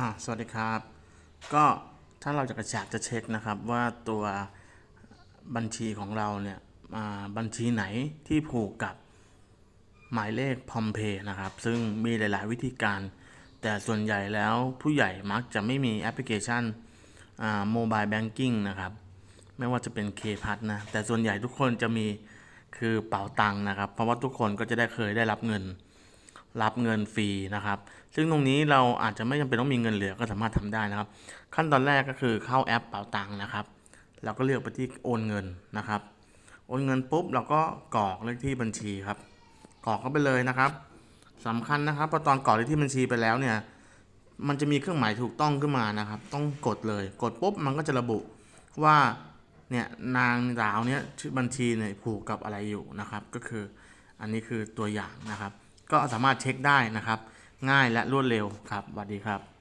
อ่าสวัสดีครับ ก็ถ้าเราจะกระฉากจะเช็คนะครับว่าตัวบัญชีของเราเนี่ยบัญชีไหนที่ผูกกับหมายเลขพอมเพย์นะครับ ซึ่งมีหลาย ๆ วิธีการ แต่ส่วนใหญ่แล้วผู้ใหญ่มักจะไม่มีแอปพลิเคชันโมบายแบงกิ้งนะครับ ไม่ว่าจะเป็นเคพัทนะ แต่ส่วนใหญ่ทุกคนจะมีคือเป๋าตังค์นะครับ เพราะว่าทุกคนก็จะได้เคยได้รับเงิน รับเงินฟรีนะครับ ซึ่งตรงนี้เราอาจจะไม่จำเป็นต้องมีเงินเหลือก็สามารถทำได้นะครับ ขั้นตอนแรกก็คือเข้าแอปเป๋าตังค์นะครับ เราก็เลือกไปที่โอนเงินนะครับ โอนเงินปุ๊บเราก็กรอกเลขที่บัญชีครับ กรอกเข้าไปเลยนะครับสำคัญนะครับพอตอนกรอกเลขที่บัญชีไปแล้วเนี่ย มันจะมีเครื่องหมายถูกต้องขึ้นมานะครับ ต้องกดเลย กดปุ๊บมันก็จะระบุว่าเนี่ยนางสาวเนี่ยชื่อบัญชีเนี่ยผูกกับอะไรอยู่นะครับ ก็คืออันนี้คือตัวอย่างนะครับ ก็สามารถเช็คได้นะครับ ง่ายและรวดเร็วครับสวัสดีครับ